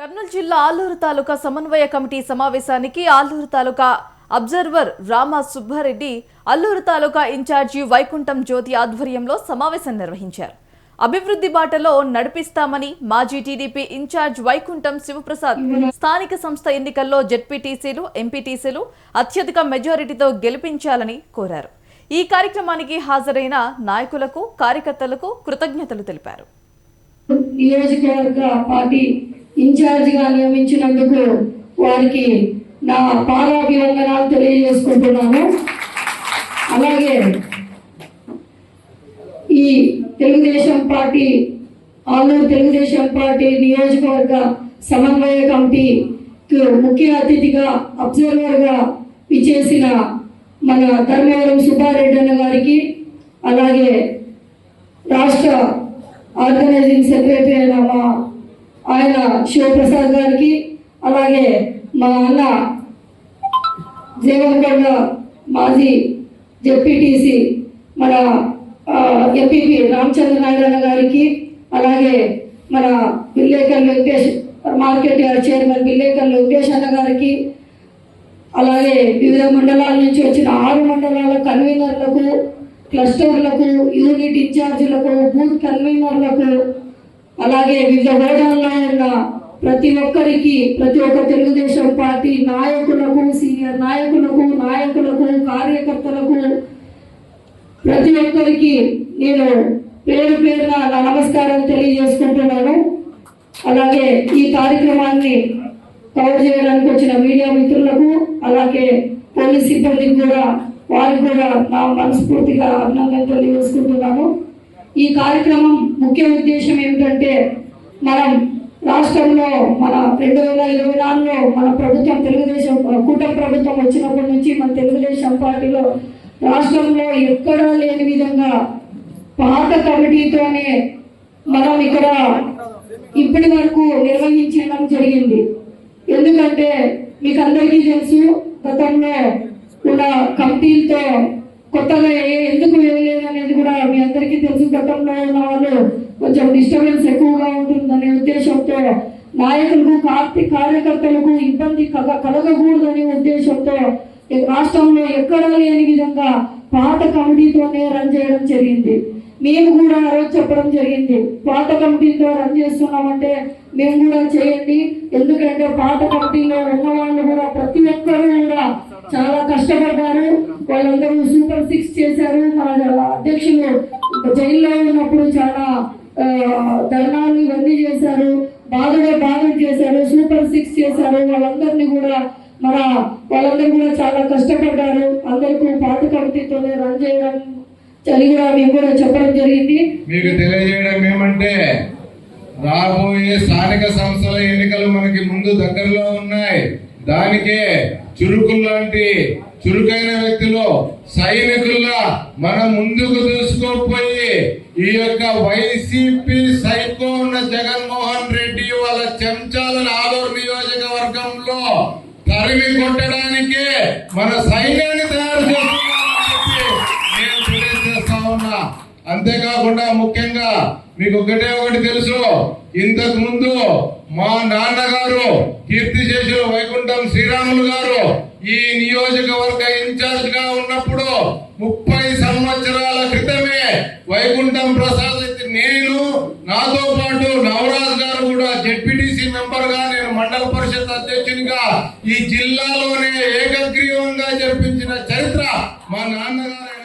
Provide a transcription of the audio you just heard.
కర్నూలు జిల్లా ఆలూరు తాలూకా సమన్వయ కమిటీ సమావేశానికి ఆలూరు తాలూకా అబ్జర్వర్ రామ సుబ్బారెడ్డి అల్లూరు తాలూకా ఇన్ఛార్జి వైకుంఠం జ్యోతి ఆధ్వర్యంలో సమావేశం నిర్వహించారు. అభివృద్ధి బాటలో నడిపిస్తామని మాజీ టీడీపీ ఇన్ఛార్జ్ వైకుంఠం శివప్రసాద్ స్థానిక సంస్థ ఎన్నికల్లో జెడ్పీటీసీలు ఎంపీటీసీలు అత్యధిక మెజారిటీతో గెలిపించాలని కోరారు. ఈ కార్యక్రమానికి హాజరైన నాయకులకు కార్యకర్తలకు కృతజ్ఞతలు తెలిపారు. పార్టీ ఇన్ఛార్జిగా నియమించినందుకు వారికి నా పాదాభివందనాలు తెలియజేసుకుంటున్నాను. అలాగే ఈ తెలుగుదేశం పార్టీ ఆలూరు తెలుగుదేశం పార్టీ నియోజకవర్గ సమన్వయ కమిటీకి ముఖ్య అతిథిగా అబ్జర్వర్గా విచ్చేసిన మన ధర్మవరం సుబ్బారెడ్డి అన్న గారికి అలాగే రాష్ట్ర ఆర్గనైజింగ్ సెక్రటరీ అయిన మా ఆయన శివప్రసాద్ గారికి అలాగే మా అన్న జీవన్గౌడ మాజీ జెడ్పీటీసీ మన ఎంపీపీ రామచంద్ర నాయుడు అన్న గారికి అలాగే మన బిల్లేకర్ వెంకటేష్ మార్కెట్ చైర్మన్ బిల్లేకర్ వెంకటేష్ అన్న గారికి అలాగే వివిధ మండలాల నుంచి వచ్చిన ఆరు మండలాల కన్వీనర్లకు క్లస్టర్లకు యూనిట్ ఇన్ఛార్జీలకు బూత్ కన్వీనర్లకు అలాగే వివిధ హోదాల్లో ఉన్న ప్రతి ఒక్కరికి ప్రతి ఒక్క తెలుగుదేశం పార్టీ నాయకులకు సీనియర్ నాయకులకు నాయకులకు కార్యకర్తలకు ప్రతి ఒక్కరికి నేను పేరు పేరున నా నమస్కారం తెలియజేసుకుంటున్నాను. అలాగే ఈ కార్యక్రమాన్ని కవర్ చేయడానికి వచ్చిన మీడియా మిత్రులకు అలాగే పోలీస్ సిబ్బందికి కూడా వారికి కూడా నా మనస్ఫూర్తిగా అభినందన తెలియజేసుకుంటున్నాను. ఈ కార్యక్రమం ముఖ్య ఉద్దేశం ఏమిటంటే మనం రాష్ట్రంలో మన రెండు వేల ఇరవై నాలుగులో మన ప్రభుత్వం తెలుగుదేశం కూటమి ప్రభుత్వం వచ్చినప్పటి నుంచి మన తెలుగుదేశం పార్టీలో రాష్ట్రంలో ఎక్కడా లేని విధంగా పాత కమిటీతోనే మనం ఇక్కడ ఇప్పటి వరకు నిర్వహించడం జరిగింది. ఎందుకంటే మీకు అందరికీ తెలుసు గతంలో ఉన్న కమిటీలతో కొత్తగా ఎందుకు కూడా మీ అందరికీ తెలుసు గతంలో ఉన్న వాళ్ళు కొంచెం డిస్టర్బెన్స్ ఎక్కువగా ఉంటుందనే ఉద్దేశంతో నాయకులకు పార్టీ కార్యకర్తలకు ఇబ్బంది కల కలగకూడదనే ఉద్దేశంతో ఈ రాష్ట్రంలో ఎక్కడా లేని విధంగా పాత కమిటీతోనే రన్ చేయడం జరిగింది. మేము కూడా ఆ రోజు చెప్పడం జరిగింది. పాత కమిటీతో రన్ చేస్తున్నామంటే మేము కూడా చేయండి. ఎందుకంటే పాత కమిటీలో ఉన్న వాళ్ళు కూడా ప్రతి ఒక్కరు కూడా చాలా కష్టపడ్డారు. వాళ్ళందరూ సూపర్ సిక్స్ చేశారు. మన అధ్యక్షులు జైల్లో ఉన్నప్పుడు చాలా ధర్నాలు ఇవన్నీ చేశారు. బాధగా బాధలు చేశారు. సూపర్ సిక్స్ చేశారు. వాళ్ళందరినీ కూడా మన వాళ్ళందరూ కూడా చాలా కష్టపడ్డారు. అందరికీ పాత కమిటీతోనే రన్ చేయడం జరిగి మేము కూడా చెప్పడం జరిగింది. మీకు తెలియజేయడం ఏమంటే రాబోయే స్థానిక సంస్థల ఎన్నికలు మనకి ముందు దగ్గరలో ఉన్నాయి. దానికే చురుకులాంటి చురుకైన వ్యక్తులు సైనికుల్లా మనం ముందుకు దూసుకోపోయి ఈ యొక్క వైసీపీ సైకో ఉన్న జగన్మోహన్ రెడ్డి వాళ్ళ చెంచాలను ఆదూరు నియోజకవర్గంలో తరిమి కొట్టడానికి మన సైన్యాన్ని తయారు చేస్తున్నామని చెప్పి నేను తెలియజేస్తా ఉన్నా. అంతేకాకుండా ముఖ్యంగా మీకు ఒకటే ఒకటి తెలుసు. ఇంతకు ముందు మా నాన్నగారు కీర్తి చేసిన వైకుంఠం శ్రీరాములు గారు ఈ నియోజకవర్గ ఇన్ఛార్జ్గా ఉన్నప్పుడు ముప్పై సంవత్సరాల క్రితమే వైకుంఠం ప్రసాద్ అయితే నేను నాతో పాటు నవరాజ్ గారు కూడా జెడ్పీటీసీ మెంబర్గా నేను మండల పరిషత్ అధ్యక్షునిగా ఈ జిల్లాలోనే ఏకగ్రీవంగా జరిపించిన చరిత్ర మా నాన్నగారు